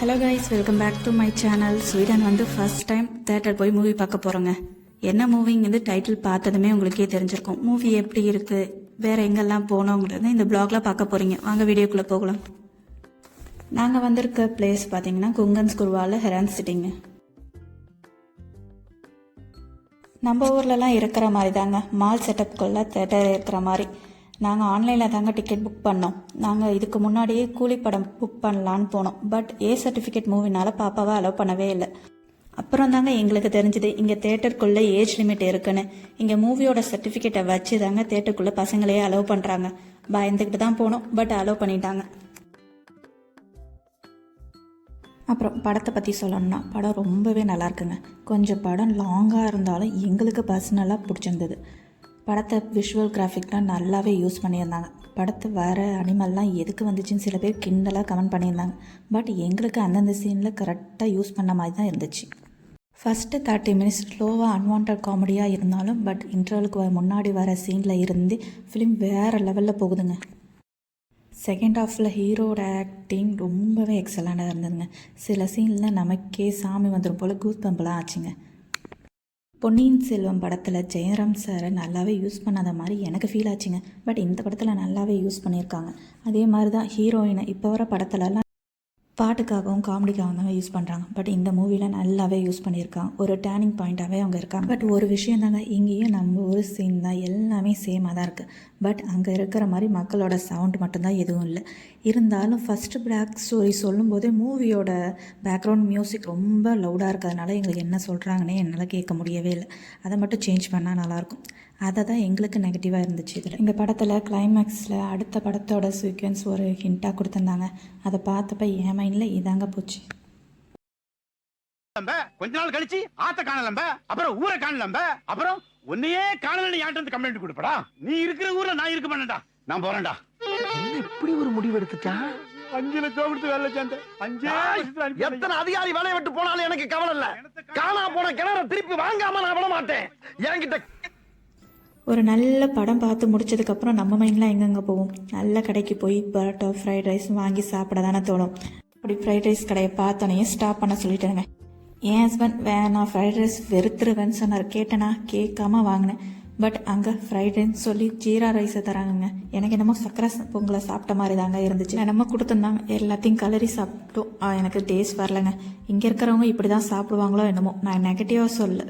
Hello guys welcome back to my channel Sweden வந்து first time theatre போய் movie பார்க்க போகிறோங்க என்ன மூவிங்கிறது டைட்டில் பார்த்ததுமே உங்களுக்கே தெரிஞ்சிருக்கும். மூவி எப்படி இருக்குது வேற எங்கெல்லாம் போனோங்கிறத இந்த பிளாகில் பார்க்க போகிறீங்க வாங்க வீடியோக்குள்ளே போகலாம். நாங்கள் வந்திருக்க பிளேஸ் பார்த்தீங்கன்னா குங்கன்ஸ் குருவால ஹெரான் சிட்டிங்க. நம்ம ஊர்லலாம் இருக்கிற மாதிரி தாங்க மால் செட்டப்குள்ளே தேட்டர் இருக்கிற மாதிரி. நாங்கள் ஆன்லைனில் தாங்க டிக்கெட் புக் பண்ணோம். நாங்கள் இதுக்கு முன்னாடியே கூலி படம் புக் பண்ணலான்னு போனோம். பட் ஏ சர்டிஃபிகேட் மூவினால பாப்பாவை அலோவ் பண்ணவே இல்லை. அப்புறம் தாங்க எங்களுக்கு தெரிஞ்சது இங்கே தேட்டருக்குள்ளே ஏஜ் லிமிட் இருக்குன்னு. இங்கே மூவியோட சர்டிஃபிகேட்டை வச்சு தாங்க தேட்டருக்குள்ளே பசங்களையே அலோவ் பண்ணுறாங்க பயந்துக்கிட்டு தான் போனோம் பட் அலோவ் பண்ணிட்டாங்க. அப்புறம் படத்தை பற்றி சொல்லணும்னா படம் ரொம்பவே நல்லா இருக்குங்க. கொஞ்சம் படம் லாங்காக இருந்தாலும் எங்களுக்கு பர்சனலாக பிடிச்சிருந்தது. படத்தை விஷுவல் கிராஃபிக்லாம் நல்லாவே யூஸ் பண்ணியிருந்தாங்க. படத்தை வர அனிமல்லாம் எதுக்கு வந்துச்சுன்னு சில பேர் கிண்டலாக கமெண்ட் பண்ணியிருந்தாங்க. பட் எங்களுக்கு அந்தந்த சீனில் கரெக்டாக யூஸ் பண்ண மாதிரி தான் இருந்துச்சு. ஃபஸ்ட்டு தேர்ட்டி மினிட்ஸ் ஸ்லோவாக அன்வான்ட் காமெடியாக இருந்தாலும் பட் இன்டர்வலுக்கு முன்னாடி வர சீனில் இருந்து ஃபிலிம் வேறு லெவலில் போகுதுங்க. செகண்ட் ஹாஃபில் ஹீரோட ஆக்டிங் ரொம்பவே எக்ஸலண்ட்டாக இருந்ததுங்க. சில சீனில் நமக்கே சாமி வந்துடும் போல் கூஸ் பம்பெலாம் ஆச்சுங்க. பொன்னியின் செல்வம் படத்தில் ஜெயராம் சாரை நல்லாவே யூஸ் பண்ணாத மாதிரி எனக்கு ஃபீல் ஆச்சுங்க. பட் இந்த படத்தில் நல்லாவே யூஸ் பண்ணியிருக்காங்க. அதே மாதிரி தான் ஹீரோயினை இப்போ வர படத்துலலாம் பாட்டுக்காகவும் காமெடிக்காகவும் தான் யூஸ் பண்ணுறாங்க பட் இந்த மூவியில் நல்லாவே யூஸ் பண்ணியிருக்காங்க ஒரு டேர்னிங் பாயிண்ட்டாகவே அவங்க இருக்காங்க. பட் ஒரு விஷயம் தாங்க இங்கேயும் நம்ம ஒரு சீன் தான் எல்லாமே சேமாக தான் இருக்குது பட் அங்கே இருக்கிற மாதிரி மக்களோட சவுண்ட் மட்டும்தான் எதுவும் இல்லை. இருந்தாலும் ஃபஸ்ட்டு பேக் ஸ்டோரி சொல்லும்போதே மூவியோட பேக்ரவுண்ட் மியூசிக் ரொம்ப லவுடாக இருக்கிறதுனால எங்களுக்கு என்ன சொல்கிறாங்கன்னே என்னால் கேட்க முடியவே இல்லை. அதை மட்டும் சேஞ்ச் பண்ணால் நல்லாயிருக்கும் அதை தான் எங்களுக்கு நெகட்டிவாக இருந்துச்சு இதில். இந்த படத்தில் கிளைமேக்ஸில் அடுத்த படத்தோட சீக்வன்ஸ் ஒரு ஹிண்ட்டாக கொடுத்துருந்தாங்க. அதை பார்த்தப்ப என் மைண்டில் இதாங்க போச்சு. கொஞ்ச நாள் கழிச்சு ஆத்த காணலம்ப அப்புறம் ஊரை காணலம்ப அப்புறம் உன்னையே காணலன்னு யார்கிட்ட இருந்து கம்ப்ளைண்ட் கொடுப்படா. நீ இருக்கிற ஊர்ல நான் இருக்க மாட்டேன்டா. நான் போறேன்டா. இப்படி ஒரு முடிவு எடுத்துட்டான் அஞ்சு லட்சம் கொடுத்து வேலை சேர்ந்த அஞ்சே எத்தனை அதிகாரி வேலையை விட்டு போனாலும் எனக்கு கவலை இல்ல. காணா போன கிணற திருப்பி வாங்காம நான் விட மாட்டேன். என்கிட்ட ஒரு நல்ல படம் பார்த்து முடிச்சதுக்கப்புறம் நம்ம மைண்ட்லாம் எங்கெங்கே போவோம்? நல்ல கடைக்கு போய் பரோட்டா ஃப்ரைட் ரைஸ் வாங்கி சாப்பிட தானே தோணும். அப்படி ஃப்ரைட் ரைஸ் கடையை பார்த்தோன்னே ஸ்டாப் பண்ண சொல்லிட்டேங்க என் ஹஸ்பண்ட் வேணாம் ஃப்ரைட் ரைஸ் வெறுத்துருவேன்னு சொன்னார். கேட்டேனா? கேட்காம வாங்கினேன். பட் அங்கே ஃப்ரைட் ரைஸ் சொல்லி ஜீரா ரைஸை தராங்கங்க. எனக்கு என்னமோ சக்கரை பொங்கலை சாப்பிட்ட மாதிரி தாங்க இருந்துச்சு. என்னமோ கொடுத்துருந்தாங்க. எல்லாத்தையும் கலரி சாப்பிட்டோம். எனக்கு டேஸ்ட் வரலங்க. இங்கே இருக்கிறவங்க இப்படி தான் சாப்பிடுவாங்களோ என்னமோ. நான் நெகட்டிவாக சொல்ல